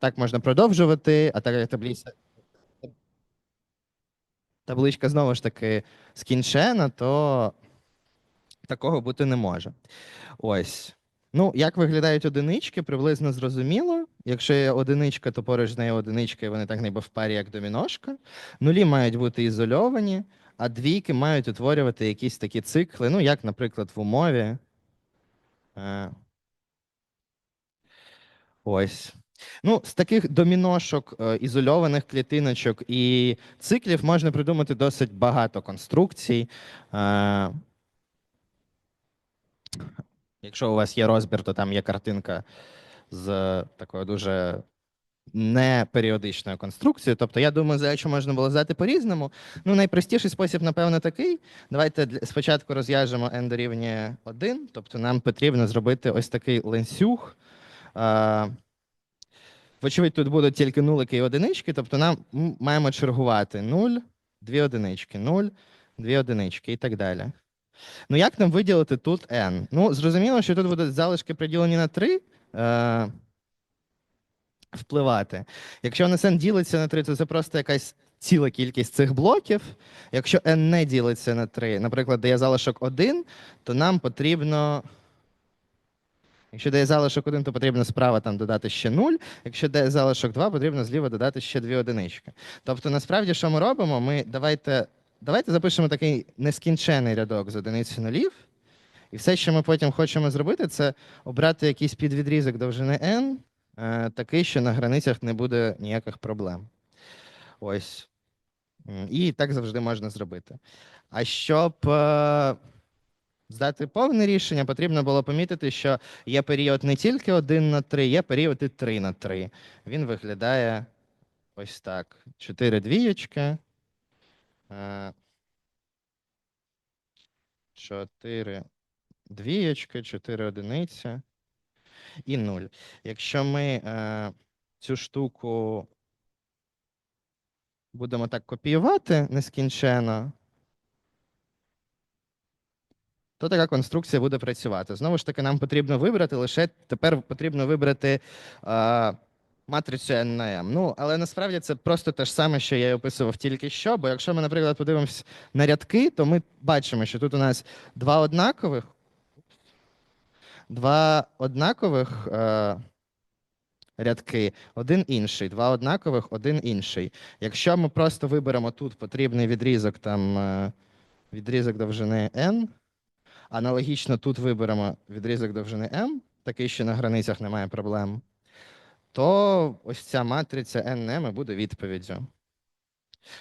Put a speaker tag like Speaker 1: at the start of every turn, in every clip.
Speaker 1: так можна продовжувати, а так таблиця. Табличка знову ж таки скінчена, то такого бути не може. Ось. Ну, як виглядають одинички, приблизно зрозуміло. Якщо є одиничка, то поруч з нею одиничка, вони так ніби в парі, як доміношка. Нулі мають бути ізольовані, а двійки мають утворювати якісь такі цикли, ну, як, наприклад, в умові. Е, Ось. Ну, з таких доміношок, е, ізольованих клітиночок і циклів можна придумати досить багато конструкцій. Е, Якщо у вас є розбір, то там є картинка з такою дуже неперіодичною конструкцією. Тобто, я думаю, задачу можна було здати по-різному. Ну, найпростіший спосіб, напевно, такий. Давайте спочатку розв'яжемо n дорівнює 1. Тобто, нам потрібно зробити ось такий ланцюг. Вочевидь, тут будуть тільки нулики і одинички, тобто нам маємо чергувати 0, 2 одинички, 0, 2 одинички і так далі. Ну, як нам виділити тут n? Ну, зрозуміло, що тут будуть залишки приділені на 3 е, впливати. Якщо у нас n ділиться на 3, то це просто якась ціла кількість цих блоків. Якщо n не ділиться на 3, наприклад, дає залишок 1, то нам потрібно. Якщо дає залишок 1, то потрібно справа там додати ще 0. Якщо дає залишок 2, потрібно зліва додати ще 2 одинички. Тобто, насправді, що ми робимо? Ми давайте, давайте запишемо такий нескінчений рядок з одиниці нулів. І все, що ми потім хочемо зробити, це обрати якийсь підвідрізок довжини n, е, такий, що на границях не буде ніяких проблем. Ось. І так завжди можна зробити. А щоб е, здати повне рішення, потрібно було помітити, що є період не тільки 1 на 3, є період і 3 на 3. Він виглядає ось так: 4 двієчки. 4 двієчки, 4 одиниці і 0. Якщо ми е, цю штуку будемо так копіювати нескінченно, то така конструкція буде працювати. Знову ж таки, нам потрібно вибрати лише тепер потрібно вибрати е, матрицю n на m. Ну, але насправді це просто те ж саме, що я і описував тільки що. Бо якщо ми, наприклад, подивимось на рядки, то ми бачимо, що тут у нас два однакових, два однакових е, рядки, один інший, два однакових, один інший. Якщо ми просто виберемо тут потрібний відрізок, там е, відрізок довжини n, аналогічно тут виберемо відрізок довжини m, такий, що на границях немає проблем, то ось ця матриця NM буде відповіддю.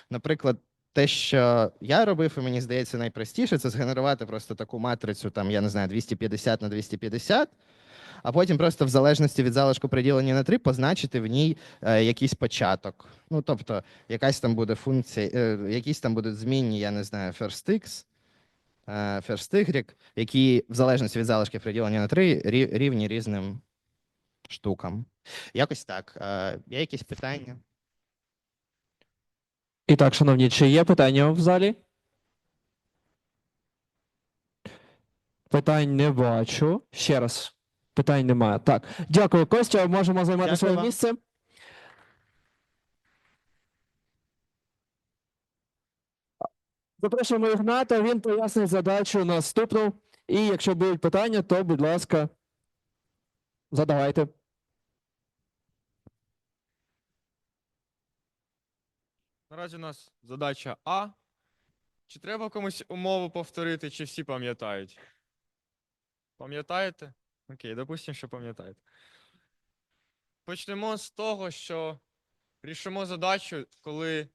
Speaker 1: Наприклад, те, що я робив, і мені здається, найпростіше, це згенерувати просто таку матрицю, там, я не знаю, 250 на 250, а потім просто в залежності від залишку приділення на 3 позначити в ній е, якийсь початок. Ну, тобто, якась там буде функція, е, якісь там будуть змінні, я не знаю, first x, first y, які в залежності від залишків приділення на 3 рівні різним штукам. Якось так. Е, Є якісь питання?
Speaker 2: І так, шановні, чи є питання в залі? Питань не бачу. Ще раз. Питань немає. Так. Дякую, Костя. Можемо займати
Speaker 1: Дякую
Speaker 2: своє
Speaker 1: вам.
Speaker 2: місце. Запрошуємо Ігната, він пояснить задачу наступну. І якщо будуть питання, то, будь ласка, задавайте.
Speaker 3: Наразі у нас задача А. Чи треба комусь умову повторити, чи всі пам'ятають? Пам'ятаєте? Окей, допустимо, що пам'ятаєте. Почнемо з того, що рішимо задачу, коли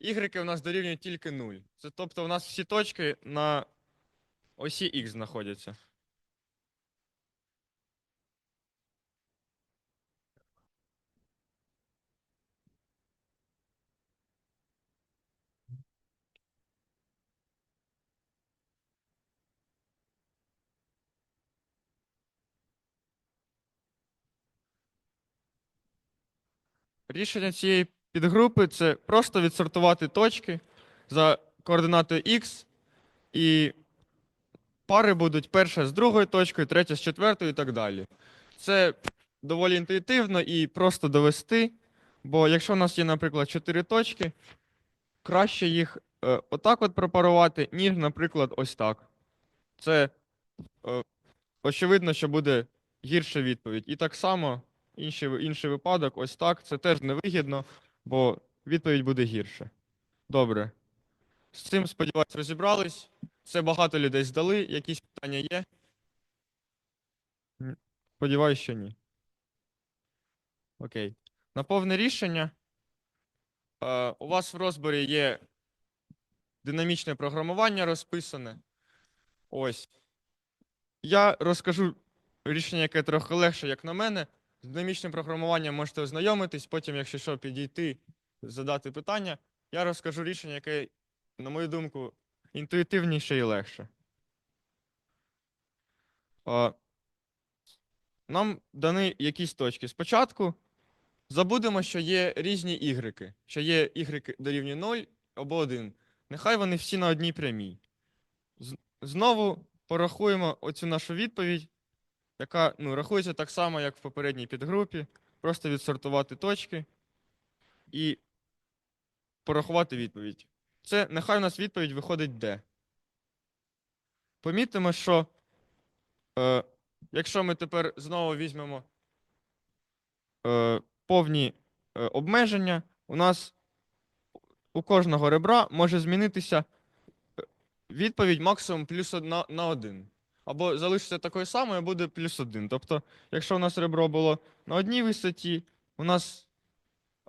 Speaker 3: ігреки у нас дорівнюють тільки 0. Це тобто у нас всі точки на осі Х знаходяться. Рішення цієї підгрупи це просто відсортувати точки за координатою Х, і пари будуть перша з другою точкою, третя з четвертою і так далі. Це доволі інтуїтивно і просто довести. Бо якщо у нас є, наприклад, 4 точки, краще їх е, отак от пропарувати, ніж, наприклад, ось так. Це е, очевидно, що буде гірша відповідь. І так само інший, інший випадок, ось так, це теж невигідно, бо відповідь буде гірша. Добре. З цим, сподіваюсь, розібрались. Це багато людей здали. Якісь питання є? Сподіваюсь, що ні. Окей. На повне рішення. Е, у вас в розборі є динамічне програмування розписане. Ось. Я розкажу рішення, яке трохи легше, як на мене. З динамічним програмуванням можете ознайомитись, потім, якщо що, підійти, задати питання. Я розкажу рішення, яке, на мою думку, інтуїтивніше і легше. Нам дані якісь точки. Спочатку забудемо, що є різні ігрики, що є ігрики дорівнює 0 або 1. Нехай вони всі на одній прямій. Знову порахуємо оцю нашу відповідь, яка ну, рахується так само, як в попередній підгрупі. Просто відсортувати точки і порахувати відповідь. Це нехай у нас відповідь виходить де. Помітимо, що е, якщо ми тепер знову візьмемо е, повні е, обмеження, у нас у кожного ребра може змінитися е, відповідь максимум плюс на один. Або залишиться такою самою, а буде плюс один. Тобто, якщо у нас ребро було на одній висоті, у нас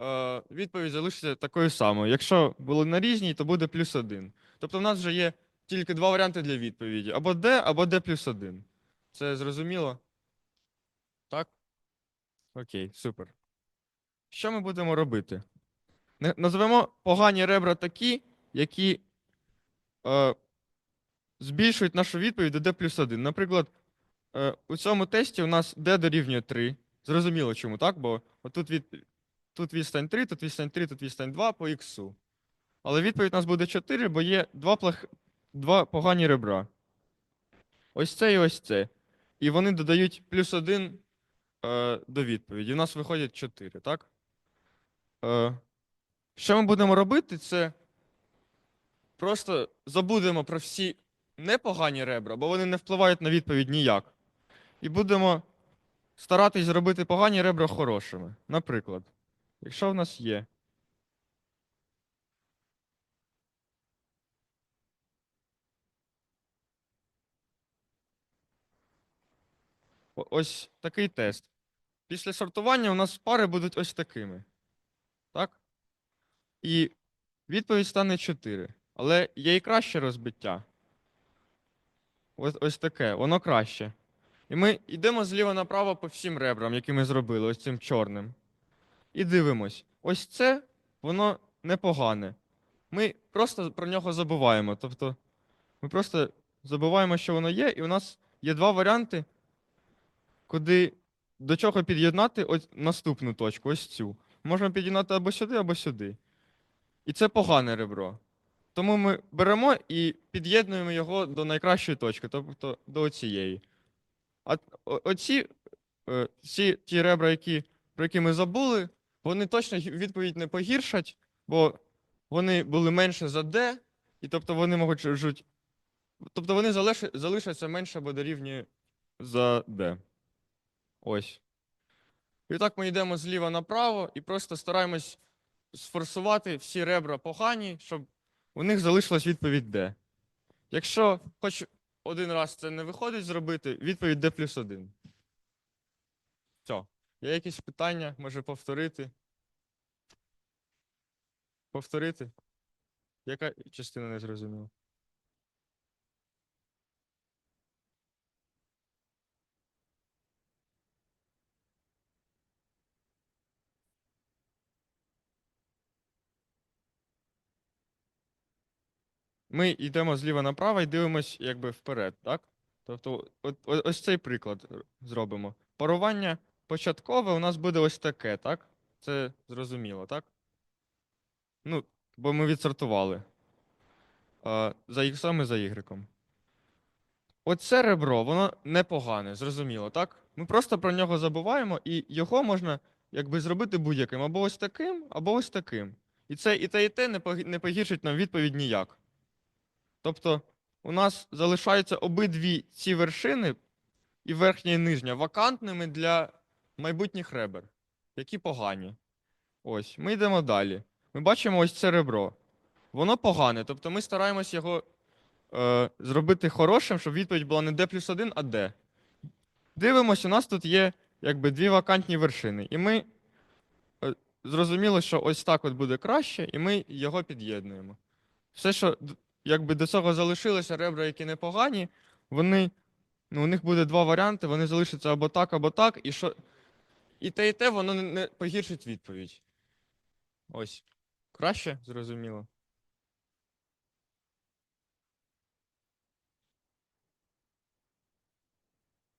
Speaker 3: е, відповідь залишиться такою самою. Якщо було на різній, то буде плюс один. Тобто, в нас вже є тільки два варіанти для відповіді: або D, або D плюс 1. Це зрозуміло? Так? Окей, супер. Що ми будемо робити? Назвемо погані ребра такі, які е, збільшують нашу відповідь до D плюс 1. Наприклад, е, у цьому тесті у нас D дорівнює 3. Зрозуміло чому, так? Бо отут від, тут відстань 3, тут відстань 3, тут відстань 2 по х. Але відповідь у нас буде 4, бо є два, плох... два погані ребра. Ось це і ось це. І вони додають плюс 1 е, до відповіді. У нас виходять 4, так? Е, що ми будемо робити, це просто забудемо про всі непогані ребра, бо вони не впливають на відповідь ніяк. І будемо старатись зробити погані ребра хорошими. Наприклад, якщо в нас є ось такий тест. Після сортування у нас пари будуть ось такими. Так? І відповідь стане 4. Але є і краще розбиття. Ось, ось таке, воно краще. І ми йдемо зліва направо по всім ребрам, які ми зробили, ось цим чорним. І дивимось. Ось це, воно непогане. Ми просто про нього забуваємо. Тобто, ми просто забуваємо, що воно є, і у нас є два варіанти, куди до чого під'єднати ось наступну точку, ось цю. Можна під'єднати або сюди, або сюди. І це погане ребро. Тому ми беремо і під'єднуємо його до найкращої точки, тобто до цієї. А оці е, ці ті ребра, які, про які ми забули, вони точно відповідь не погіршать, бо вони були менше за D, і тобто вони можуть жуть. Тобто вони залишаться менше або дорівнює за D. Ось. І так ми йдемо зліва направо і просто стараємось сфорсувати всі ребра погані, щоб у них залишилась відповідь D. Якщо хоч один раз це не виходить зробити, відповідь D плюс 1. Все. Є якісь питання? Може повторити? Повторити? Яка частина не зрозуміла? Ми йдемо зліва направо і дивимось якби вперед, так? Тобто, от, ось цей приклад зробимо. Парування початкове у нас буде ось таке, так? Це зрозуміло, так? Ну, бо ми відсортували. А, за іксом і за ігреком. Оце ребро, воно непогане, зрозуміло, так? Ми просто про нього забуваємо, і його можна якби зробити будь-яким, або ось таким, або ось таким. І це і те, і те не погіршить нам відповідь ніяк. Тобто, у нас залишаються обидві ці вершини, і верхня, і нижня, вакантними для майбутніх ребер, які погані. Ось, ми йдемо далі. Ми бачимо ось це ребро. Воно погане, тобто ми стараємось його е, зробити хорошим, щоб відповідь була не D плюс 1, а D. Дивимось, у нас тут є якби дві вакантні вершини. І ми е, зрозуміли, що ось так от буде краще, і ми його під'єднуємо. Все, що якби до цього залишилося, ребра, які непогані, вони. Ну, у них буде два варіанти, вони залишаться або так, або так, і що. І те, і те, воно не- погіршить відповідь. Ось. Краще, зрозуміло.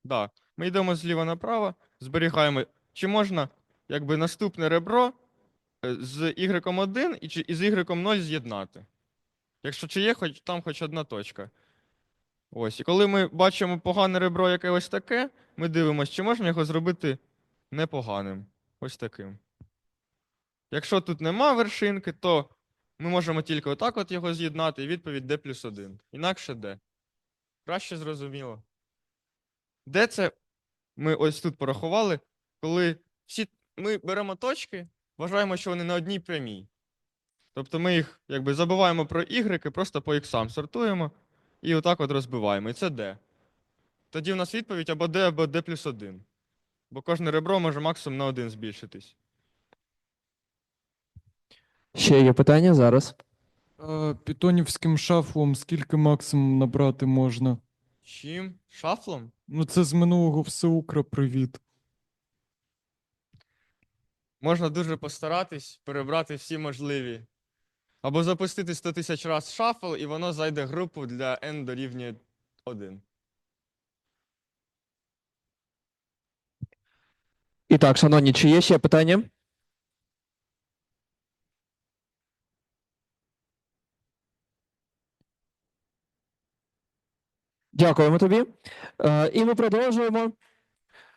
Speaker 3: Да. Ми йдемо зліва направо, зберігаємо. Чи можна якби наступне ребро е, з y1 і, чи, і з y0 з'єднати? Якщо чи є хоч, там хоч одна точка. Ось. І коли ми бачимо погане ребро, яке ось таке, ми дивимося, чи можна його зробити непоганим. Ось таким. Якщо тут нема вершинки, то ми можемо тільки отак от його з'єднати, і відповідь D плюс 1. Інакше D. Краще зрозуміло. Де це ми ось тут порахували, коли всі ми беремо точки, вважаємо, що вони на одній прямій. Тобто ми їх якби забуваємо про y, просто по іксам сортуємо і отак от розбиваємо. І це D. Тоді в нас відповідь або D, або D плюс 1. Бо кожне ребро може максимум на 1 збільшитись.
Speaker 2: Ще є питання зараз.
Speaker 4: А, Пітонівським шафлом скільки максимум набрати можна?
Speaker 3: Чим? Шафлом?
Speaker 4: Ну, це з минулого всеукра привіт.
Speaker 3: Можна дуже постаратись перебрати всі можливі. Або запустити 100 тисяч раз шафл, і воно зайде групу для n дорівнює 1.
Speaker 2: І так, шановні, чи є ще питання? Дякуємо тобі. Е, і ми продовжуємо.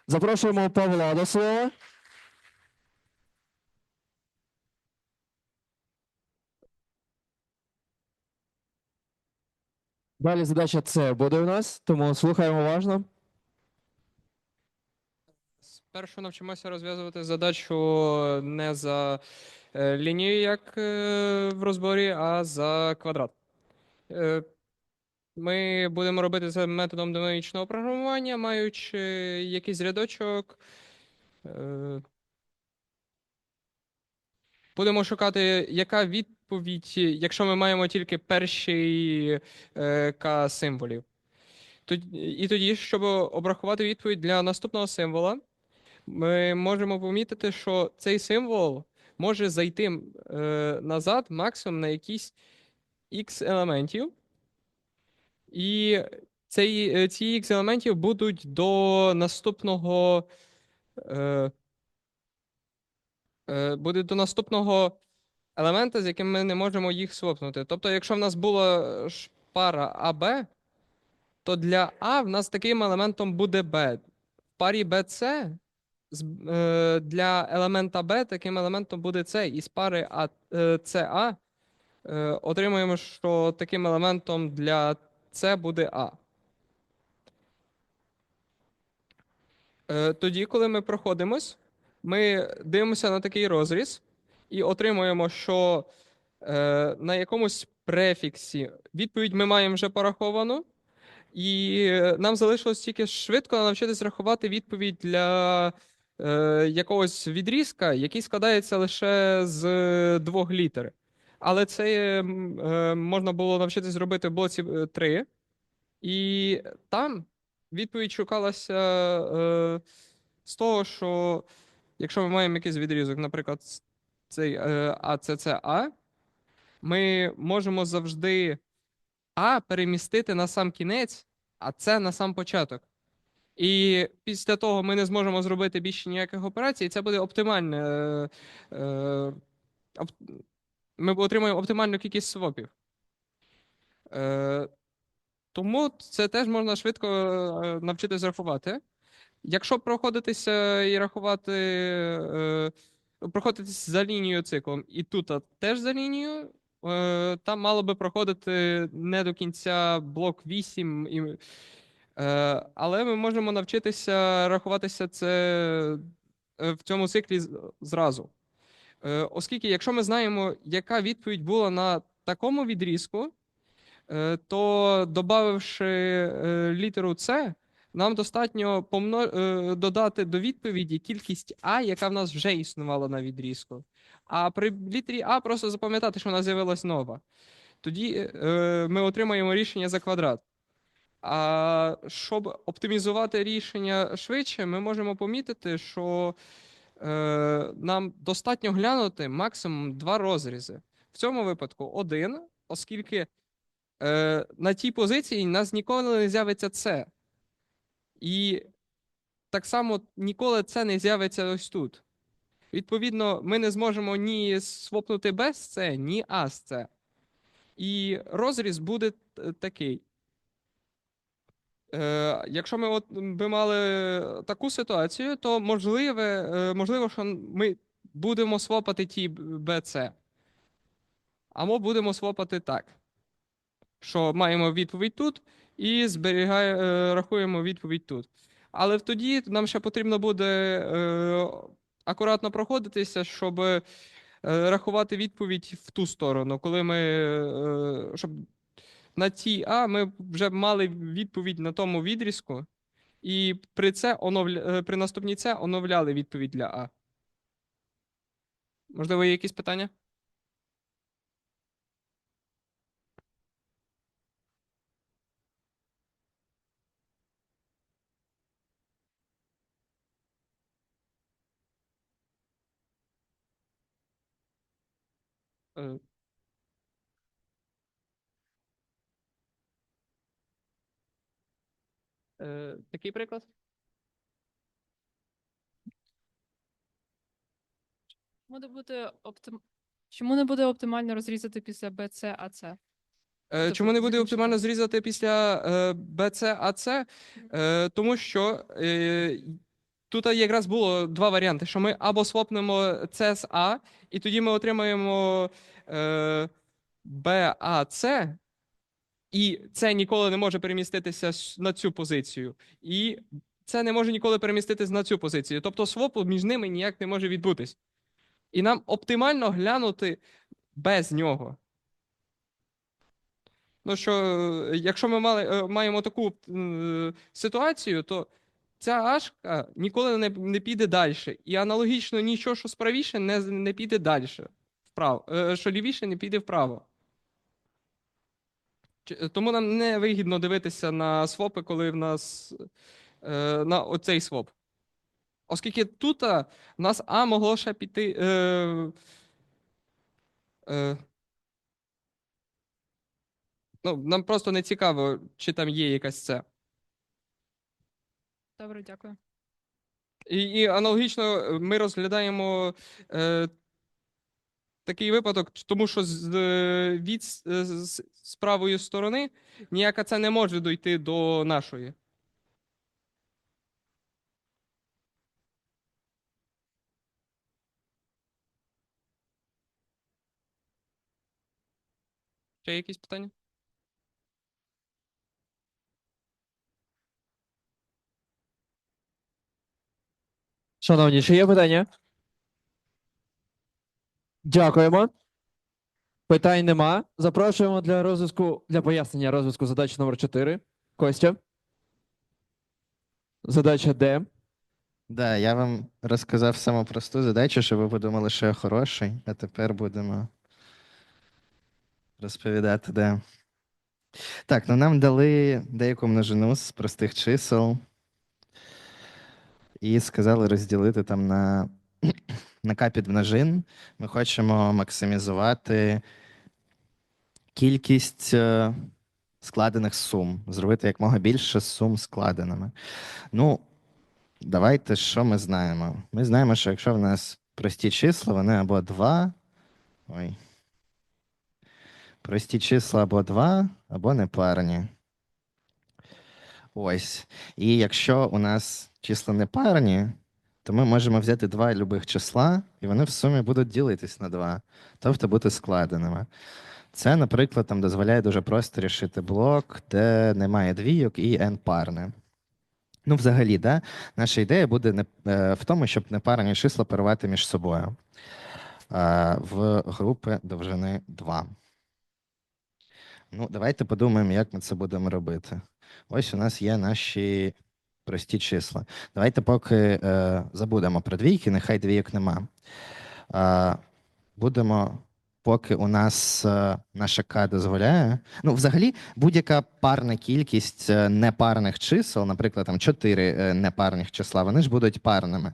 Speaker 2: Запрошуємо Павла до слова. Далі задача С буде у нас, тому слухаємо уважно.
Speaker 5: Спершу навчимося розв'язувати задачу не за е, лінією, як е, в розборі, а за квадрат. Е, Ми будемо робити це методом динамічного програмування, маючи якийсь рядочок. Будемо шукати, яка відповідь, якщо ми маємо тільки перший е, К символів. І тоді, щоб обрахувати відповідь для наступного символа, ми можемо помітити, що цей символ може зайти е, назад максимум на якісь x елементів. І цей, е, ці x елементів будуть до наступного. Е, е, буде до наступного елемента, з яким ми не можемо їх свопнути. Тобто, якщо в нас була ж пара АБ, то для А в нас таким елементом буде Б. В парі BC е, для елемента B таким елементом буде С. І з пари А, е, е, отримуємо, що таким елементом для С буде А. Е, Тоді, коли ми проходимось, ми дивимося на такий розріз і отримуємо, що е, на якомусь префіксі відповідь ми маємо вже пораховану. І е, нам залишилось тільки швидко навчитись рахувати відповідь для е, якогось відрізка, який складається лише з е, двох літер. Але це е, можна було навчитись зробити в блоці 3. І там відповідь шукалася е, з того, що якщо ми маємо якийсь відрізок, наприклад, цей е, АЦЦА, ми можемо завжди А перемістити на сам кінець, а це на сам початок. І після того ми не зможемо зробити більше ніяких операцій, і це буде оптимальне. е, е, Ми отримаємо оптимальну кількість свопів. Е, Тому це теж можна швидко е, навчитись рахувати. Якщо проходитися і рахувати, проходитися за лінією циклом, і тут теж за лінією, е, там мало би проходити не до кінця блок 8, і, е, але ми можемо навчитися рахуватися це е, в цьому циклі зразу. Оскільки, якщо ми знаємо, яка відповідь була на такому відрізку, то додавши літеру С, нам достатньо помно... е, додати до відповіді кількість А, яка в нас вже існувала на відрізку. А при літері А просто запам'ятати, що вона з'явилась нова. Тоді е, ми отримаємо рішення за квадрат. А щоб оптимізувати рішення швидше, ми можемо помітити, що е, нам достатньо глянути максимум два розрізи. В цьому випадку один, оскільки е, на тій позиції нас ніколи не з'явиться це. І так само ніколи це не з'явиться ось тут. Відповідно, ми не зможемо ні свопнути без це, ні А з це. І розріз буде такий. Е, якщо ми от би мали таку ситуацію, то можливе, е, можливо, що ми будемо свопати ті БЦ. Або будемо свопати так. Що маємо відповідь тут і зберігає, е, рахуємо відповідь тут. Але тоді нам ще потрібно буде е, акуратно проходитися, щоб е, рахувати відповідь в ту сторону, коли ми. Щоб на тій А ми вже мали відповідь на тому відрізку, і при, це оновля... при наступній це оновляли відповідь для А. Можливо, є якісь питання? Е, е, Такий приклад?
Speaker 6: Чому не буде оптим... Чому не буде оптимально розрізати після BC АЦ?
Speaker 5: Е,
Speaker 6: Тобто
Speaker 5: Чому не буде оптимально зрізати після е, BC, AC? Е, тому що е, тут якраз було два варіанти: що ми або свопнемо C з A, і тоді ми отримаємо е, BAC, і це ніколи не може переміститися на цю позицію. І це не може ніколи переміститися на цю позицію. Тобто свопу між ними ніяк не може відбутись. І нам оптимально глянути без нього. Ну що, е, якщо ми мали, е, маємо таку е, ситуацію, то ця ашка ніколи не, не піде далі. І аналогічно нічого, що справіше, не, не піде далі. Вправо, е, що лівіше не піде вправо. Тому нам не вигідно дивитися на свопи, коли в нас е, на оцей своп. Оскільки тут в нас А могло ще піти. Е, е, ну, нам просто не цікаво, чи там є якась це.
Speaker 6: Добре, дякую.
Speaker 5: І, і аналогічно е, ми розглядаємо е, такий випадок, тому що з, е, від е, з, з правої сторони ніяка це не може дойти до нашої. Ще якісь питання?
Speaker 2: Шановні, чи є питання? Дякуємо. Питань нема. Запрошуємо для розв'язку для пояснення розв'язку задачі номер 4. Костя. Задача Д.
Speaker 1: Да, я вам розказав саму просту задачу, щоб ви подумали, що я хороший, а тепер будемо розповідати, де. Так, ну нам дали деяку множину з простих чисел і сказали розділити там на, на К підмножин. Ми хочемо максимізувати кількість е, складених сум, зробити якмога більше сум складеними. Ну, Давайте що ми знаємо? Ми знаємо, що якщо в нас прості числа, вони або 2. Ой. Прості числа або 2, або непарні. Ось. І якщо у нас числа не парні, то ми можемо взяти два любих числа, і вони в сумі будуть ділитись на два, тобто бути складеними. Це, наприклад, там дозволяє дуже просто рішити блок, де немає двійок і n парне. Ну, взагалі, да, наша ідея буде не, е, в тому, щоб непарні числа парувати між собою е, в групи довжини 2. Ну, давайте подумаємо, як ми це будемо робити. Ось у нас є наші прості числа. Давайте поки е, забудемо про двійки, нехай двійок нема. Е, будемо, поки у нас е, наша К дозволяє. Ну, взагалі, будь-яка парна кількість е, непарних чисел, наприклад, там 4 е, непарних числа, вони ж будуть парними.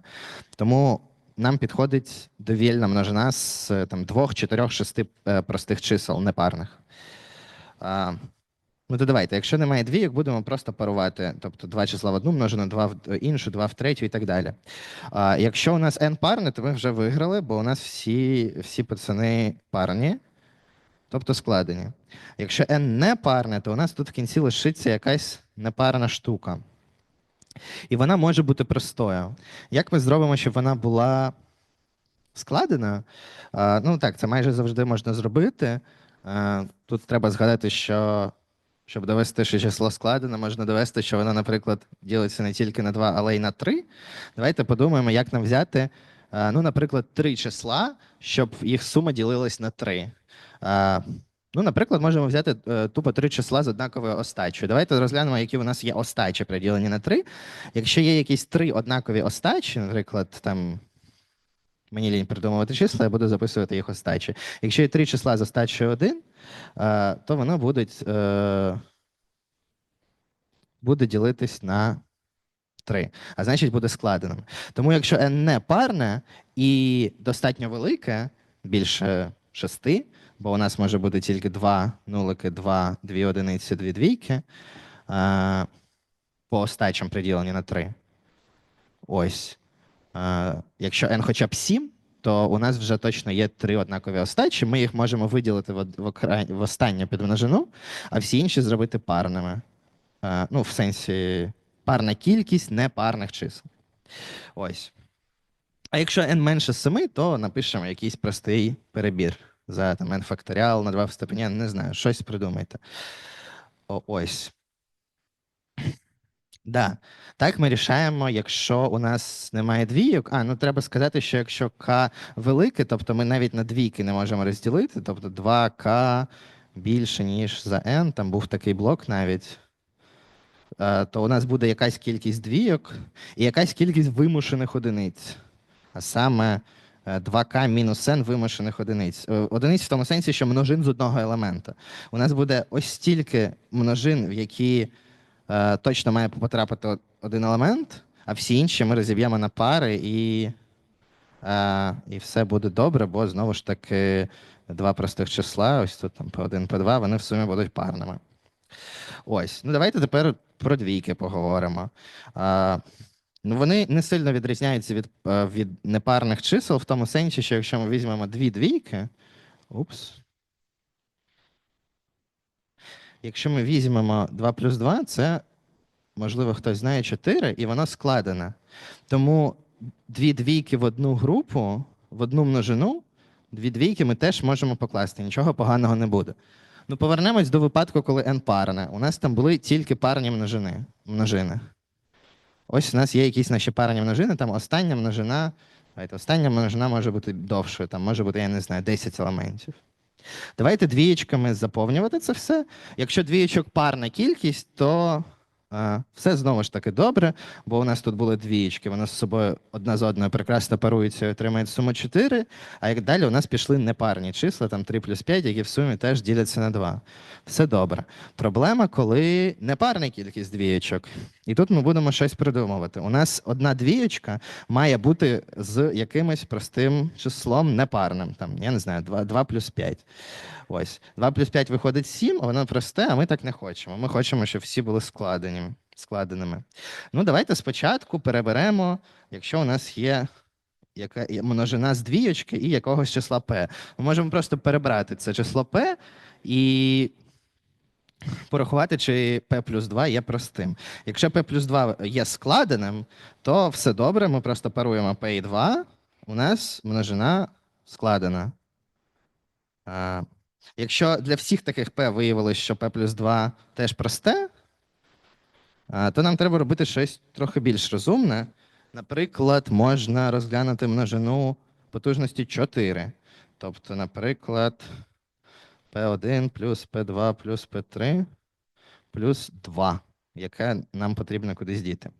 Speaker 1: Тому нам підходить довільна множина з е, там, двох, чотирьох, шести простих чисел непарних. А, ну, то давайте, якщо немає двійок, будемо просто парувати, тобто два числа в одну множину, два в іншу, два в третю і так далі. А, якщо у нас n парне, то ми вже виграли, бо у нас всі, всі пацани парні, тобто складені. Якщо n не парне, то у нас тут в кінці лишиться якась непарна штука. І вона може бути простою. Як ми зробимо, щоб вона була складеною? А, ну так, це майже завжди можна зробити. Е, Тут треба згадати, що щоб довести, що число складене, можна довести, що воно, наприклад, ділиться не тільки на 2, але й на 3. Давайте подумаємо, як нам взяти, е, ну, наприклад, три числа, щоб їх сума ділилась на 3. Ну, наприклад, можемо взяти е, тупо три числа з однаковою остачею. Давайте розглянемо, які у нас є остачі приділені на 3. Якщо є якісь три однакові остачі, наприклад, там мені лінь придумувати числа, я буду записувати їх остачі. Якщо є три числа з остачею 1, е, то воно буде, буде ділитись на 3, а значить буде складеним. Тому якщо n не парне і достатньо велике, більше 6, бо у нас може бути тільки 2 нулики, 2, 2 одиниці, 2 двійки, е, по остачам приділені на 3. Ось. Якщо n хоча б 7, то у нас вже точно є три однакові остачі. Ми їх можемо виділити в, останню підмножину, а всі інші зробити парними. Ну, в сенсі парна кількість непарних чисел. Ось. А якщо n менше 7, то напишемо якийсь простий перебір за там, n факторіал на 2 в степені, не знаю, щось придумайте. О, ось. Да. Так ми рішаємо, якщо у нас немає двійок. А, ну треба сказати, що якщо k велике, тобто ми навіть на двійки не можемо розділити, тобто 2k більше, ніж за n, там був такий блок навіть, е, то у нас буде якась кількість двійок і якась кількість вимушених одиниць. А саме е, 2k мінус n вимушених одиниць. Е, Одиниць в тому сенсі, що множин з одного елемента. У нас буде ось стільки множин, в які е, точно має потрапити один елемент, а всі інші ми розіб'ємо на пари і, е, і все буде добре, бо знову ж таки два простих числа, ось тут там по 1, по 2, вони в сумі будуть парними. Ось. Ну давайте тепер про двійки поговоримо. Е, ну, вони не сильно відрізняються від, е, від непарних чисел в тому сенсі, що якщо ми візьмемо дві двійки. Упс. Якщо ми візьмемо 2 плюс 2, це, можливо, хтось знає 4, і воно складене. Тому дві двійки в одну групу, в одну множину, дві двійки ми теж можемо покласти, нічого поганого не буде. Ну, повернемось до випадку, коли n парне. У нас там були тільки парні множини. множини. Ось у нас є якісь наші парні множини, там остання множина. Давайте, остання множина може бути довшою, там може бути, я не знаю, 10 елементів. Давайте двієчками заповнювати це все. Якщо двієчок парна кількість, то е, все знову ж таки добре, бо у нас тут були двієчки, вони з собою одна з одною прекрасно паруються і отримають суму 4. А як далі у нас пішли непарні числа, там 3 плюс 5, які в сумі теж діляться на 2. Все добре. Проблема, коли непарна кількість двієчок. І тут ми будемо щось придумувати. У нас одна двієчка має бути з якимось простим числом непарним. Там, я не знаю, 2, 2 плюс 5. Ось. 2 плюс 5 виходить 7, а воно просте, а ми так не хочемо. Ми хочемо, щоб всі були складені, складеними. Ну, давайте спочатку переберемо, якщо у нас є яка множина з двієчки і якогось числа p. Ми можемо просто перебрати це число p і порахувати, чи P плюс 2 є простим. Якщо P плюс 2 є складеним, то все добре, ми просто паруємо P і 2, у нас множина складена. Якщо для всіх таких P виявилось, що P плюс 2 теж просте, то нам треба робити щось трохи більш розумне. Наприклад, можна розглянути множину потужності 4. Тобто, наприклад, P1 плюс P2 плюс P3 плюс 2, яке нам потрібно кудись діти.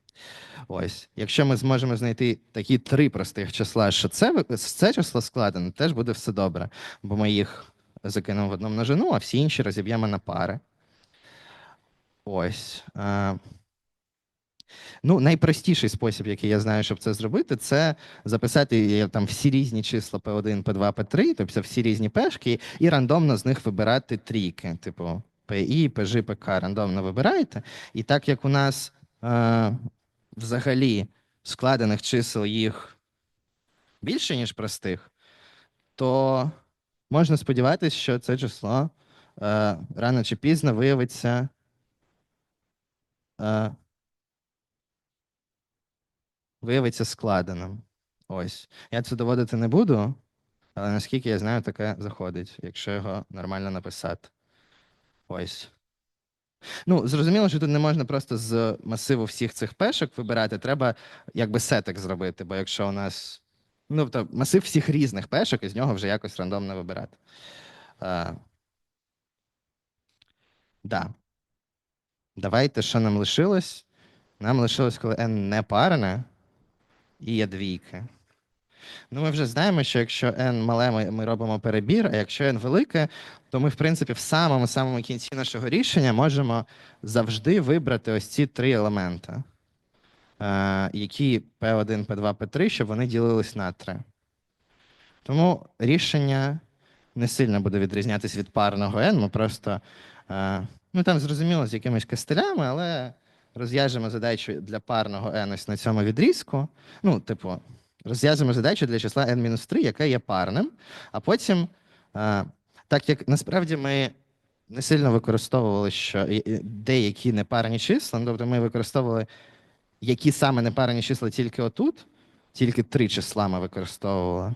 Speaker 1: Ось. Якщо ми зможемо знайти такі три простих числа, що це, це число складене, теж буде все добре, бо ми їх закинемо в одну множину, а всі інші розіб'ємо на пари. Ось. Ну, найпростіший спосіб, який я знаю, щоб це зробити, це записати там всі різні числа P1, P2, P3, тобто всі різні пешки, і рандомно з них вибирати трійки, типу PI, PG, PK, рандомно вибираєте. І так як у нас е, взагалі складених чисел їх більше, ніж простих, то можна сподіватися, що це число е, рано чи пізно виявиться. Е, виявиться складеним. Ось. Я це доводити не буду, але наскільки я знаю, таке заходить, якщо його нормально написати. Ось. Ну, зрозуміло, що тут не можна просто з масиву всіх цих пешок вибирати, треба якби сетик зробити, бо якщо у нас. Ну, тобто масив всіх різних пешок, і з нього вже якось рандомно вибирати. А, да. Давайте, що нам лишилось? Нам лишилось, коли n не парне, і є двійки. Ну, ми вже знаємо, що якщо n мале, ми, ми робимо перебір, а якщо n велике, то ми, в принципі, в самому самому кінці нашого рішення можемо завжди вибрати ось ці три елемента, е, які P1, P2, P3, щоб вони ділились на 3. Тому рішення не сильно буде відрізнятися від парного n, ми просто, е, ну там зрозуміло, з якимись костелями, але розв'яжемо задачу для парного n ось на цьому відрізку. Ну, типу, розв'язуємо задачу для числа n-3, яке є парним, а потім, е, так як насправді ми не сильно використовували що деякі непарні числа, ну, тобто ми використовували які саме непарні числа тільки отут, тільки три числа ми використовували,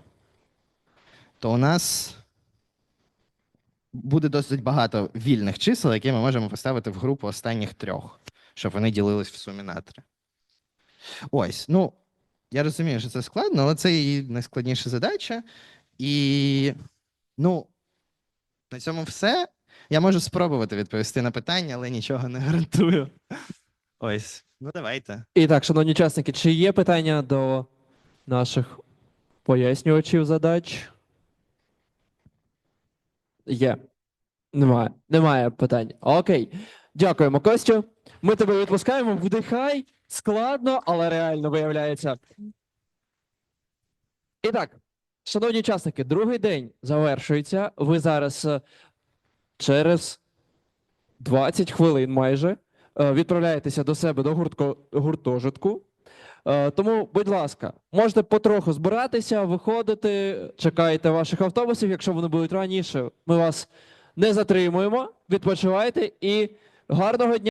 Speaker 1: то у нас буде досить багато вільних чисел, які ми можемо поставити в групу останніх трьох, щоб вони ділились в сумі на три. Ось, ну, я розумію, що це складно, але це і найскладніша задача. І, ну, на цьому все. Я можу спробувати відповісти на питання, але нічого не гарантую. Ось, ну давайте.
Speaker 2: І так, шановні учасники, чи є питання до наших пояснювачів задач? Є. Немає. Немає питань. Окей. Дякуємо, Костю. Ми тебе відпускаємо. Вдихай. Складно, але реально виявляється. І так, шановні учасники, другий день завершується. Ви зараз е, через 20 хвилин майже е, відправляєтеся до себе до гуртко, гуртожитку. Е, Тому, будь ласка, можете потроху збиратися, виходити, чекайте ваших автобусів. Якщо вони будуть раніше, ми вас не затримуємо. Відпочивайте і гарного дня.